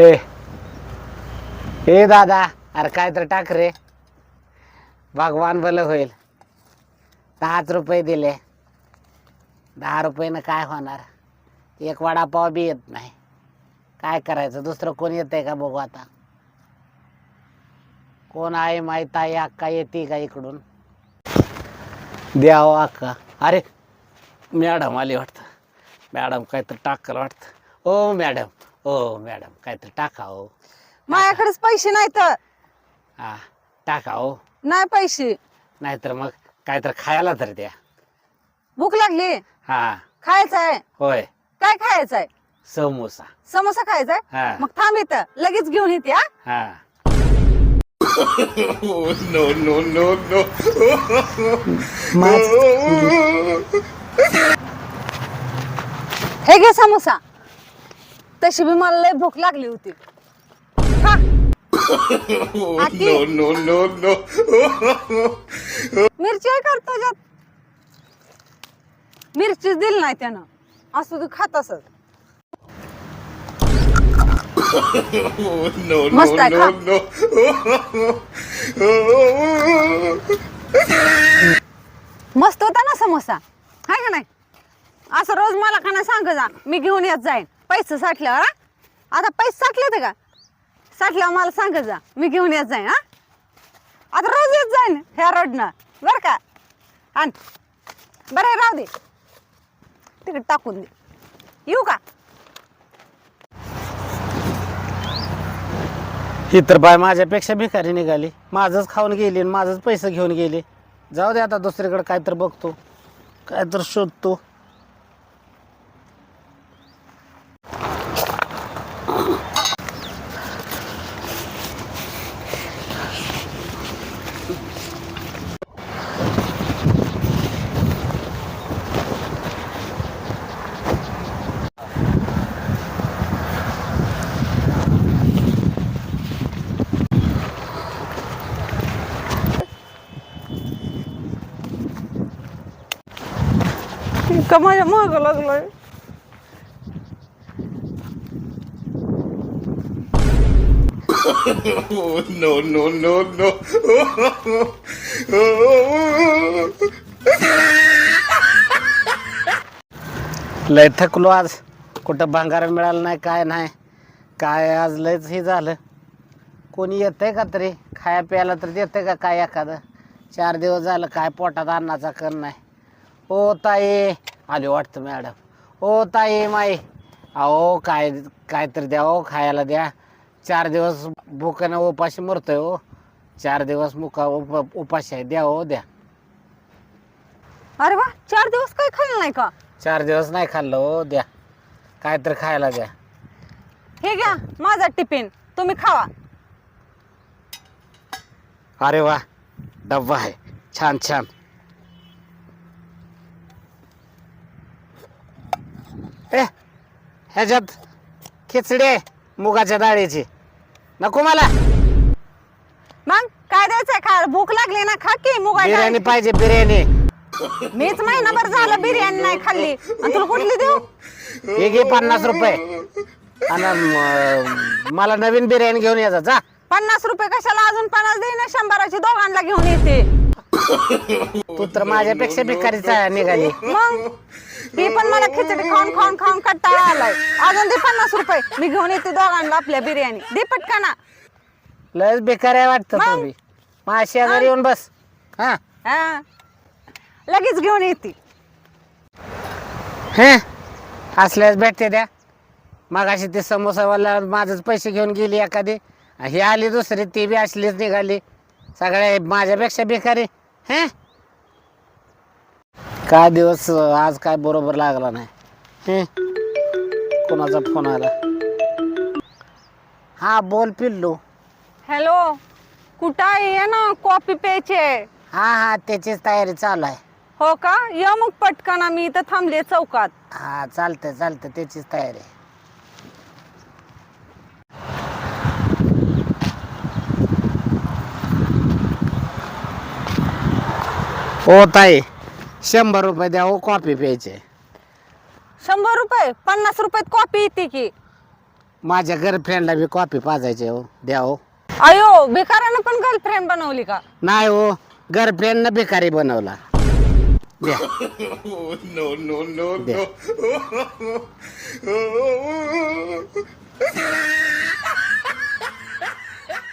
ए. ए दादा. अरे काय तर टाक रे. भगवान भलं होईल. दहाच रुपये दिले. दहा रुपयानं काय होणार? एक वडापाव बी येत नाही. काय करायचं? दुसरं कोण येतंय का बघू आता? कोण आहे माहीत आहे अक्का येते का इकडून? द्यावं अक्का. अरे मॅडम आली वाटतं. मॅडम काहीतरी टाकलं वाटतं. ओ मॅडम. ओ मॅडम काहीतरी टाका हो. माझ्याकडेच पैसे नाही तर हा टाका हो. नाही पैसे. नाहीतर मग काहीतरी खायला तर द्या. भूक लागली. हा. खायचं आहे होय. काय खायचं आहे समोसा. समोसा खायचा आहे हा. मग थांब इथं. लगेच घेऊन येते हा. हा. हे घे समोसा. तशी बी मला लय भूक लागली होती. खा. आती. मिरची आहे का तुझ्यात? मिरचीच दिली नाही त्यानं. असं तू खात असत मस्त होता ना समोसा. हाय का नाही? असं रोज मला का नाही सांग जा. मी घेऊन येत जाईन. पैसे साठल्यावर हा? आता पैसे साठले ते का? साठल्यावर मला सांग जा. मी घेऊन येत जाईन हा? आता रोज येत जाईन ह्या रोडनं बरं का? आण. बरं राहू दे. तिकडे टाकून दे. येऊ का? ही तर बाय माझ्यापेक्षा भिकारी निघाली. माझंच खाऊन गेली आणि माझंच पैसे घेऊन गेली. जाऊ दे आता दुसरीकडे काय तर बघतो काय तर शोधतो. का माझ्या महाग लागलोय? लय थकलो आज. कुठं भांगार मिळालं नाही काय नाही. काय आज लयच हे झालं. कोणी येतंय का तरी? खाया प्यायला तर देतंय का काय एखादं? चार दिवस झालं काय पोटात अन्नाचा कण नाही. ओ ताई. आली वाटतं मॅडम. ओ ताई माई. अहो काय काय तर द्या हो खायला द्या. चार दिवस भुकानं उपाशी मरतोय हो. चार दिवस मुका उप उपाशी आहे द्या हो द्या. अरे वा चार दिवस काही खाल्लं नाही का? चार दिवस नाही खाल्लं हो द्या. काय तर खायला द्या. हे घ्या माझा टिफिन. तुम्ही खावा. अरे वा डब्बा आहे. छान छान. ए ह्याच्यात खिचडी आहे मुगाच्या डाळीची. नको मला. मग काय द्यायचंय खा भूक लागली ना खा की मुगा बिर्याणी पाहिजे बिर्याणी. मीच महिनाभर झालं बिर्याणी नाही खाल्ली. आणि तुला कुठली देऊ? हे घे पन्नास रुपये. आणि म- मला नवीन बिर्याणी घेऊन यायचा जा. पन्नास रुपये कशाला अजून पन्नास देईन? शंभराची दोघांना घेऊन येते. तू तर माझ्यापेक्षा भिकारीच आहे निघाली. मग? ही पण मला खिचडी खाऊन खाऊन खाऊन कंटाळा आलाय. अजून दे पन्नास रुपये. मी घेऊन येते दोघांना आपल्या बिर्याणी. दे पटकना. लयच बेकार आहे वाटतं मग? तुम्ही. माझ्या शेजारी येऊन बस. हा. हा. लगेच घेऊन येते. हे असल्यास भेटते द्या. मागाशी ते समोसावाला माझंच पैसे घेऊन गेली एखादी. ही आली दुसरी ती बी असलीच निघाली. सगळ्या माझ्यापेक्षा बेकारी हे? काय दिवस आज काय बरोबर लागला नाही? हे? कोणाचा फोन आला? हा बोल पिल्लू. हॅलो कुठं आहे? ये ना कॉफी प्यायचे हा हा त्याचीच तयारी चालू आहे. हो का? या मग पटकना मी इथं थांबले चौकात. हा चालतंय चालतंय त्याचीच तयारी आहे. ओ ताई. शंभर रुपये द्या हो कॉफी प्यायचे. शंभर रुपये? पन्नास रुपयात कॉफी येते की. माझ्या गर्लफ्रेंडला बी कॉफी पाजायची हो द्या हो. अयो भिकारानं पण गर्लफ्रेंड बनवली का? नाही हो गर्लफ्रेंडनं भिकारी बनवला. द्या. No, no, no, द्या. no.